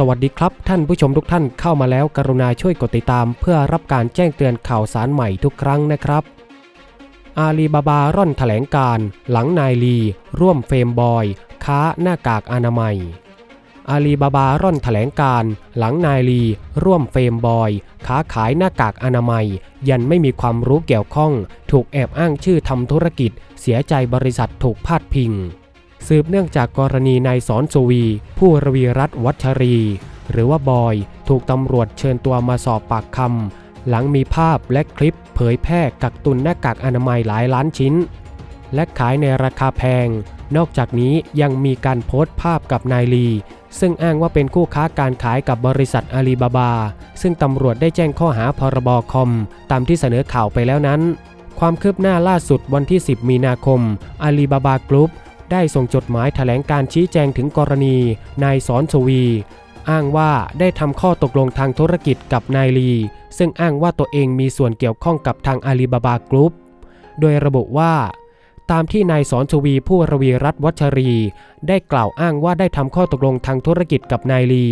สวัสดีครับ ท่านผู้ชมทุกท่านเข้ามาแล้วกรุณาช่วยกดติดตาม เพื่อรับการแจ้งเตือนข่าวสารใหม่ทุกครั้งนะครับ อาลีบาบาร่อนแถลงการ หลังนายลี ร่วมเฟรมบอย ค้าหน้ากากอนามัย อาลีบาบาร่อนแถลงการ หลังนายลี ร่วมเฟรมบอย ค้าขายหน้ากากอนามัย ยันไม่มีความรู้เกี่ยวข้อง ถูกแอบอ้างชื่อทำธุรกิจ เสียใจบริษัทถูกพาดพิง สืบเนื่องจากกรณีนายสอนสุวี ผู้รวีรัตวัชรี หรือว่าบอย ถูกตำรวจเชิญตัวมาสอบปากคำหลังมีภาพและคลิปเผยแพร่กักตุนหน้ากากอนามัยหลายล้านชิ้น และขายในราคาแพง นอกจากนี้ยังมีการโพสต์ภาพกับนายลี ซึ่งอ้างว่าเป็นคู่ค้าการขายกับบริษัทอาลีบาบา ซึ่งตำรวจได้แจ้งข้อหาพรบคอม ตามที่เสนอข่าวไปแล้วนั้น ความคืบหน้าล่าสุดวันที่ 10 มีนาคมอาลีบาบากรุ๊ป ได้ส่งจดหมายแถลงการชี้แจงถึงกรณีนายสอนสวี อ้างว่าได้ทำข้อตกลงทางธุรกิจกับนายลี ซึ่งอ้างว่าตัวเองมีส่วนเกี่ยวข้องกับทางอาลีบาบากรุ๊ป โดยระบุว่า ตามที่นายสอนชวีผู้ระวีรัตวัชรี ได้กล่าวอ้างว่าได้ทำข้อตกลงทางธุรกิจกับนายลี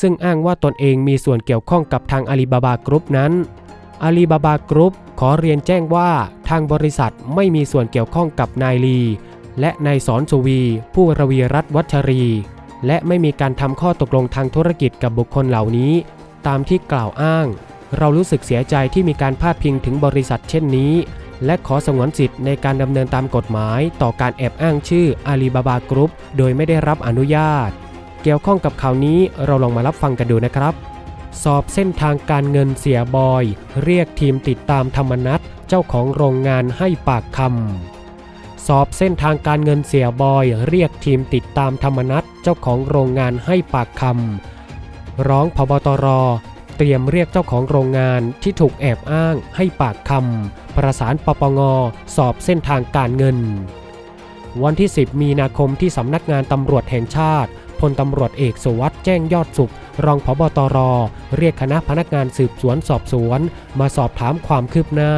ซึ่งอ้างว่าตนเองมีส่วนเกี่ยวข้องกับทางอาลีบาบากรุ๊ปนั้นอาลีบาบากรุ๊ปขอเรียนแจ้งว่าทางบริษัทไม่มีส่วนเกี่ยวข้องกับนายลี และนายสอนสุวี ผู้ระวีรัตวัชรี และไม่มีการทำข้อตกลงทางธุรกิจกับบุคคลเหล่านี้ ตามที่กล่าวอ้าง เรารู้สึกเสียใจที่มีการพาดพิงถึงบริษัทเช่นนี้ และขอสงวนสิทธิ์ในการดำเนินตามกฎหมาย ต่อการแอบอ้างชื่ออาลีบาบากรุ๊ปโดยไม่ได้รับอนุญาต เกี่ยวข้องกับข่าวนี้เราลองมารับฟังกันดูนะครับ สอบเส้นทางการเงินเสียบอย เรียกทีมติดตามธรรมนัตเจ้าของโรงงานให้ปากคำ สอบเส้นทางการเงินเสียบอย เรียกทีมติดตามธรรมนัตเจ้าของโรงงานให้ปากคำร้องพบตร เตรียมเรียกเจ้าของโรงงานที่ถูกแอบอ้างให้ปากคำประสานปปงสอบเส้นทางการเงิน วันที่ 10 มีนาคมที่สำนักงานตำรวจแห่งชาติพลตำรวจเอกสุวัสด์แจ้งยอดสุข รองพบตร เรียกคณะพนักงานสืบสวนสอบสวน มาสอบถามความคืบหน้า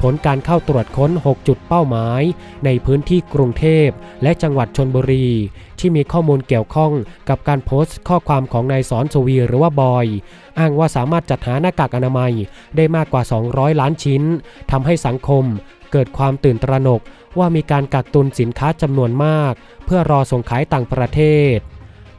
ผลการเข้าตรวจค้น 6 จุดเป้าหมาย ในพื้นที่กรุงเทพ และจังหวัดชนบุรี ที่มีข้อมูลเกี่ยวข้องกับการโพสต์ข้อความของนายสอนสวีหรือว่าบอย อ้างว่าสามารถจัดหาหน้ากากอนามัยได้มากกว่า 200 ล้านชิ้นทำให้สังคมเกิดความตื่นตระหนกว่ามีการกักตุนสินค้าจำนวนมาก เพื่อรอส่งขายต่างประเทศ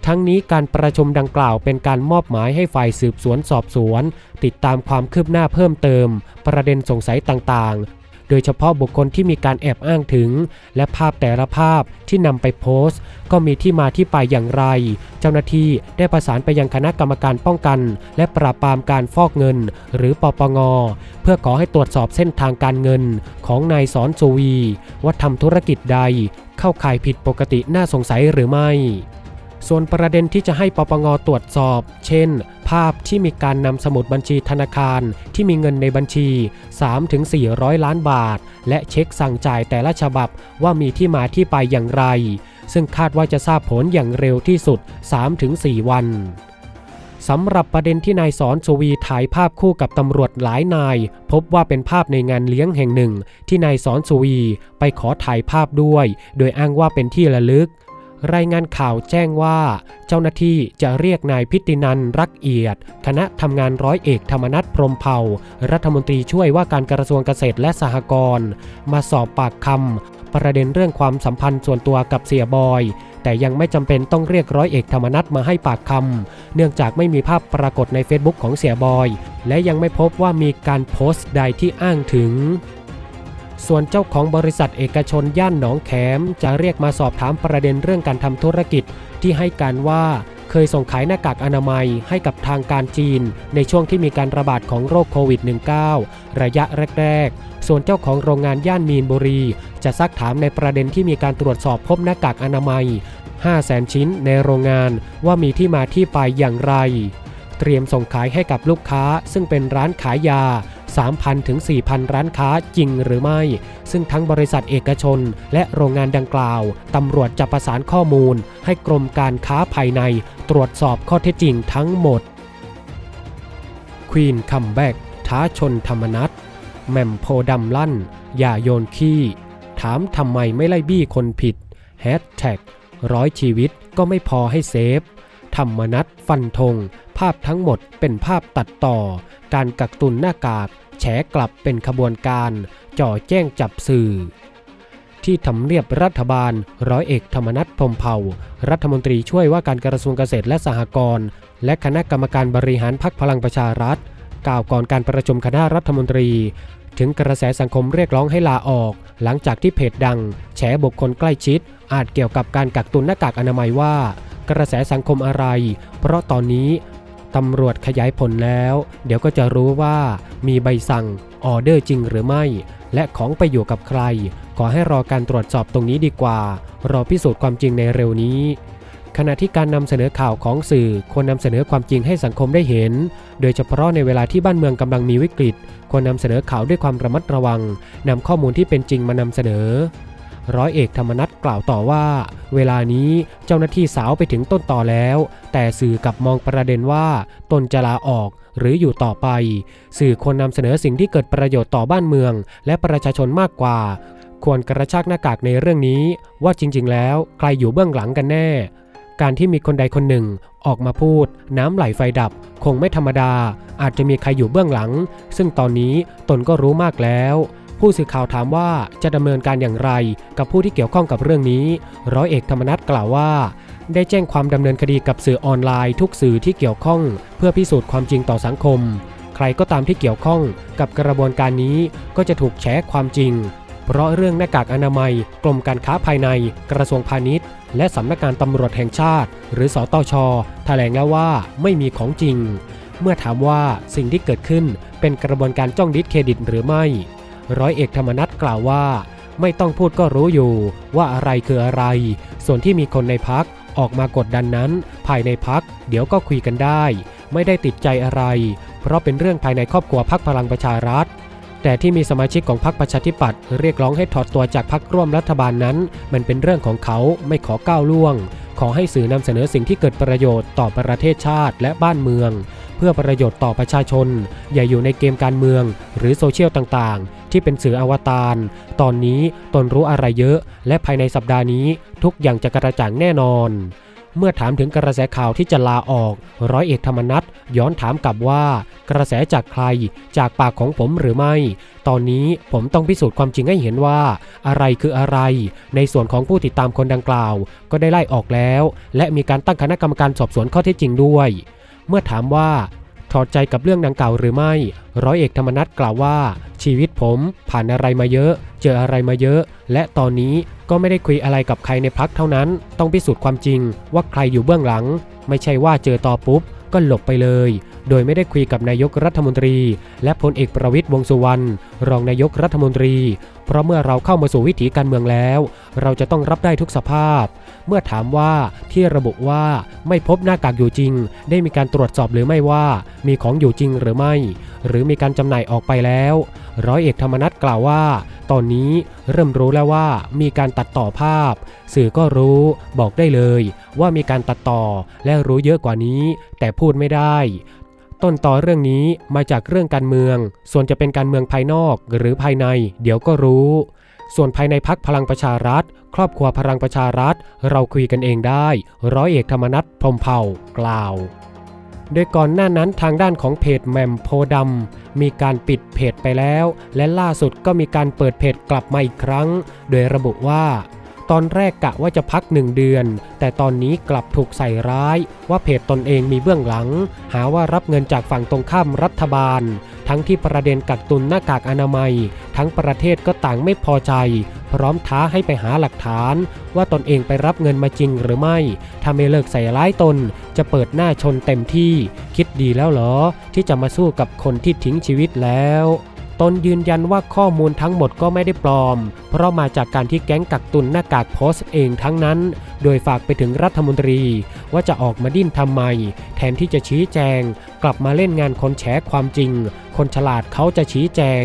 ทั้งนี้การประชุมดังกล่าวเป็นการมอบหมายให้ฝ่ายสืบสวนสอบสวน ติดตามความคืบหน้าเพิ่มเติม ประเด็นสงสัยต่างๆ โดยเฉพาะบุคคลที่มีการแอบอ้างถึง และภาพแต่ละภาพที่นำไปโพสต์ ก็มีที่มาที่ไปอย่างไร เจ้าหน้าที่ได้ประสานไปยังคณะกรรมการป้องกัน และปราบปรามการฟอกเงิน หรือปปง เพื่อขอให้ตรวจสอบเส้นทางการเงินของนายสอนสุวี ว่าทำธุรกิจใด เข้าข่ายผิดปกติน่าสงสัยหรือไม่ ส่วนประเด็นที่จะให้ปปงตรวจสอบ เช่น ภาพที่มีการนำสมุดบัญชีธนาคารที่มีเงินในบัญชี 3-400 ล้านบาท และเช็คสั่งจ่ายแต่ละฉบับว่ามีที่มาที่ไปอย่างไร ซึ่งคาดว่าจะทราบผลอย่างเร็วที่สุด 3-4 วันสำหรับประเด็นที่นายสอนสวีถ่ายภาพคู่กับตำรวจหลายนาย พบว่าเป็นภาพในงานเลี้ยงแห่งหนึ่ง ที่นายสอนสวีไปขอถ่ายภาพด้วย โดยอ้างว่าเป็นที่ระลึก รายงานข่าวแจ้งว่า เจ้าหน้าที่จะเรียกนายพิตินันรักเอียด คณะทำงานร้อยเอกธรรมนัฐพรมเผ่า รัฐมนตรีช่วยว่าการกระทรวงเกษตรและสหกรณ์มาสอบปากคำประเด็นเรื่องความสัมพันธ์ส่วนตัวกับเสียบอย แต่ยังไม่จำเป็นต้องเรียกร้อยเอกธรรมนัฐมาให้ปากคำเนื่องจากไม่มีภาพปรากฏใน Facebook ของเสียบอย และยังไม่พบว่ามีการโพสต์ใดที่อ้างถึง ส่วนเจ้าของบริษัทเอกชนย่านหนองแขม จะเรียกมาสอบถามประเด็นเรื่องการทำธุรกิจที่ให้การว่าเคยส่งขายหน้ากากอนามัยให้กับทางการจีน ในช่วงที่มีการระบาดของโรคโควิด -19 ระยะแรก ๆ ส่วนเจ้าของโรงงานย่านมีนบุรี จะซักถามในประเด็นที่มีการตรวจสอบพบหน้ากากอนามัย 5 0 0แสนชิ้นในโรงงานว่ามีที่มาที่ไปอย่างไร เตรียมส่งขายให้กับลูกค้าซึ่งเป็นร้านขายยา 3,000 ถึง 4,000 ร้านค้าจริงหรือไม่ ซึ่งทั้งบริษัทเอกชน และโรงงานดังกล่าว ตำรวจจะประสานข้อมูล ให้กรมการค้าภายใน ตรวจสอบข้อเท็จจริงทั้งหมด ควีนคัมแบ็กท้าชนธรรมนัตแหม่มโพดำลั่น อย่าโยนขี้ ถามทำไมไม่ไล่บี้คนผิดแฮชแท็กร้อยชีวิตก็ไม่พอให้เซฟ ธรรมนัตฟันธง ภาพทั้งหมดเป็นภาพตัดต่อ การกักตุนหน้ากากแฉกลับเป็นขบวนการ จ่อแจ้งจับสื่อ ที่ทำเนียบรัฐบาล ร้อยเอกธรรมนัฐพรมเผ่า รัฐมนตรีช่วยว่าการกระทรวงเกษตรและสหกรณ์และคณะกรรมการบริหารพักพลังประชารัฐ กล่าวก่อนการประชุมคณะรัฐมนตรี ถึงกระแสสังคมเรียกร้องให้ลาออก หลังจากที่เพจดัง แฉบุคคลใกล้ชิด อาจเกี่ยวกับการกักตุนหน้ากากอนามัยว่า กระแสสังคมอะไร เพราะตอนนี้ตำรวจขยายผลแล้ว เดี๋ยวก็จะรู้ว่ามีใบสั่งออเดอร์จริงหรือไม่ และของไปอยู่กับใคร ขอให้รอการตรวจสอบตรงนี้ดีกว่า รอพิสูจน์ความจริงในเร็วนี้ ขณะที่การนำเสนอข่าวของสื่อควรนำเสนอความจริงให้สังคมได้เห็น โดยเฉพาะในเวลาที่บ้านเมืองกำลังมีวิกฤต ควรนำเสนอข่าวด้วยความระมัดระวังนำข้อมูลที่เป็นจริงมานำเสนอ ร้อยเอกธรรมนัฐกล่าวต่อว่า เวลานี้เจ้าหน้าที่สาวไปถึงต้นต่อแล้ว แต่สื่อกับมองประเด็นว่าตนจะลาออกหรืออยู่ต่อไป สื่อควรนำเสนอสิ่งที่เกิดประโยชน์ต่อบ้านเมือง และประชาชนมากกว่า ควรกระชากหน้ากากในเรื่องนี้ ว่าจริง ๆ แล้วใครอยู่เบื้องหลังกันแน่ การที่มีคนใดคนหนึ่งออกมาพูด น้ำไหลไฟดับ คงไม่ธรรมดา อาจจะมีใครอยู่เบื้องหลัง ซึ่งตอนนี้ตนก็รู้มากแล้ว ผู้สื่อข่าวถามว่าจะดำเนินการอย่างไร กับผู้ที่เกี่ยวข้องกับเรื่องนี้ ร้อยเอกธรรมนัฐกล่าวว่า ได้แจ้งความดำเนินคดีกับสื่อออนไลน์ทุกสื่อที่เกี่ยวข้อง เพื่อพิสูจน์ความจริงต่อสังคม ใครก็ตามที่เกี่ยวข้องกับกระบวนการนี้ก็จะถูกแฉความจริง เพราะเรื่องหน้ากากอนามัย กรมการค้าภายใน กระทรวงพาณิชย์ และสำนักงานตำรวจแห่งชาติ หรือสอตชแถลงแล้วว่าไม่มีของจริง เมื่อถามว่าสิ่งที่เกิดขึ้นเป็นกระบวนการจ้องดิสเครดิตหรือไม่ ร้อยเอกธรรมนัฐกล่าวว่า ไม่ต้องพูดก็รู้อยู่ว่าอะไรคืออะไร ส่วนที่มีคนในพักออกมากดดันนั้น ภายในพักเดี๋ยวก็คุยกันได้ ไม่ได้ติดใจอะไร เพราะเป็นเรื่องภายในครอบครัวพักพลังประชารัฐ แต่ที่มีสมาชิกของพรรคประชาธิปัตย์เรียกร้องให้ถอดตัวจากพรรคร่วมรัฐบาลนั้น มันเป็นเรื่องของเขาไม่ขอก้าวล่วง ขอให้สื่อนำเสนอสิ่งที่เกิดประโยชน์ต่อประเทศชาติและบ้านเมือง เพื่อประโยชน์ต่อประชาชน อย่าอยู่ในเกมการเมือง หรือโซเชียลต่างๆ ที่เป็นสื่ออวตาร ตอนนี้ตนรู้อะไรเยอะ และภายในสัปดาห์นี้ทุกอย่างจะกระจ่างแน่นอน เมื่อถามถึงกระแสข่าวที่จะลาออก ร้อยเอกธรรมนัฐย้อนถามกลับว่า กระแสจากใครจากปากของผมหรือไม่ ตอนนี้ผมต้องพิสูจน์ความจริงให้เห็นว่า อะไรคืออะไร ในส่วนของผู้ติดตามคนดังกล่าว ก็ได้ไล่ออกแล้ว และมีการตั้งคณะกรรมการสอบสวนข้อเท็จจริงด้วย เมื่อถามว่า ถอดใจกับเรื่องดังกล่าวหรือไม่ ร้อยเอกธรรมนัฐกล่าวว่า ชีวิตผมผ่านอะไรมาเยอะ เจออะไรมาเยอะ และตอนนี้ก็ไม่ได้คุยอะไรกับใครในพักเท่านั้น ต้องพิสูจน์ความจริงว่าใครอยู่เบื้องหลัง ไม่ใช่ว่าเจอต่อปุ๊บ ก็หลบไปเลย โดยไม่ได้คุยกับนายกรัฐมนตรี และพลเอกประวิตยวงสุวรรณรองนายกรัฐมนตรีเพราะเมื่อเราเข้ามาสู่วิถีการเมืองแล้ว เราจะต้องรับได้ทุกสภาพ เมื่อถามว่าที่ระบุว่าไม่พบหน้ากากอยู่จริง ได้มีการตรวจสอบหรือไม่ว่ามีของอยู่จริงหรือไม่ หรือมีการจำหน่ายออกไปแล้ว ร้อยเอกธรรมนัฐกล่าวว่า ตอนนี้เริ่มรู้แล้วว่ามีการตัดต่อภาพ สื่อก็รู้บอกได้เลย ว่ามีการตัดต่อและรู้เยอะกว่านี้ แต่พูดไม่ได้ ต้นต่อเรื่องนี้มาจากเรื่องการเมือง ส่วนจะเป็นการเมืองภายนอกหรือภายใน เดี๋ยวก็รู้ ส่วนภายในพักพลังประชารัฐ ครอบครัวพลังประชารัฐ เราคุยกันเองได้ ร้อยเอกธรรมนัฐพรมเผ่ากล่าว โดยก่อนหน้านั้นทางด้านของเพจแหมมโพดำมีการปิดเพจไปแล้ว และล่าสุดก็มีการเปิดเพจกลับมาอีกครั้ง โดยระบุว่า ตอนแรกกะว่าจะพักหนึ่งเดือน แต่ตอนนี้กลับถูกใส่ร้ายว่าเพจตนเองมีเบื้องหลัง หาว่ารับเงินจากฝั่งตรงข้ามรัฐบาล ทั้งที่ประเด็นกักตุนหน้ากากอนามัย ทั้งประเทศก็ต่างไม่พอใจ พร้อมท้าให้ไปหาหลักฐาน ว่าตนเองไปรับเงินมาจริงหรือไม่ถ้าไม่เลิกใส่ร้ายตน จะเปิดหน้าชนเต็มที่ คิดดีแล้วเหรอ ที่จะมาสู้กับคนที่ทิ้งชีวิตแล้ว ตนยืนยันว่าข้อมูลทั้งหมดก็ไม่ได้ปลอม เพราะมาจากการที่แก๊งกักตุนหน้ากากโพสต์เองทั้งนั้น โดยฝากไปถึงรัฐมนตรี ว่าจะออกมาดิ้นทำไม แทนที่จะชี้แจง กลับมาเล่นงานคนแฉความจริง คนฉลาดเขาจะชี้แจง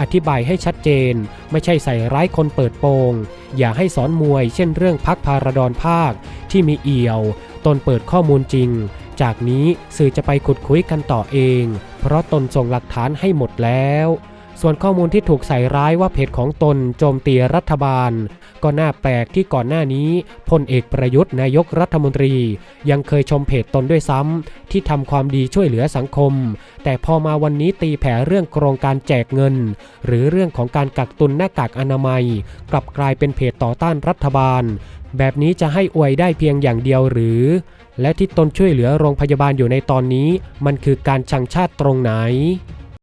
อธิบายให้ชัดเจน ไม่ใช่ใส่ร้ายคนเปิดโปง อย่าให้สอนมวย เช่นเรื่องพักพาราดอนภาค ที่มีเอี่ยว ตนเปิดข้อมูลจริง จากนี้สื่อจะไปขุดคุยกันต่อเอง เพราะตนส่งหลักฐานให้หมดแล้ว ส่วนข้อมูลที่ถูกใส่ร้ายว่าเพจของตนโจมตีรัฐบาล ก็น่าแปลกที่ก่อนหน้านี้พลเอกประยุทธ์นายกรัฐมนตรี ยังเคยชมเพจตนด้วยซ้ำที่ทำความดีช่วยเหลือสังคม แต่พอมาวันนี้ตีแผ่เรื่องโครงการแจกเงิน หรือเรื่องของการกักตุนหน้ากากอนามัย กลับกลายเป็นเพจต่อต้านรัฐบาล แบบนี้จะให้อวยได้เพียงอย่างเดียวหรือ และที่ตนช่วยเหลือโรงพยาบาลอยู่ในตอนนี้ มันคือการชังชาติตรงไหน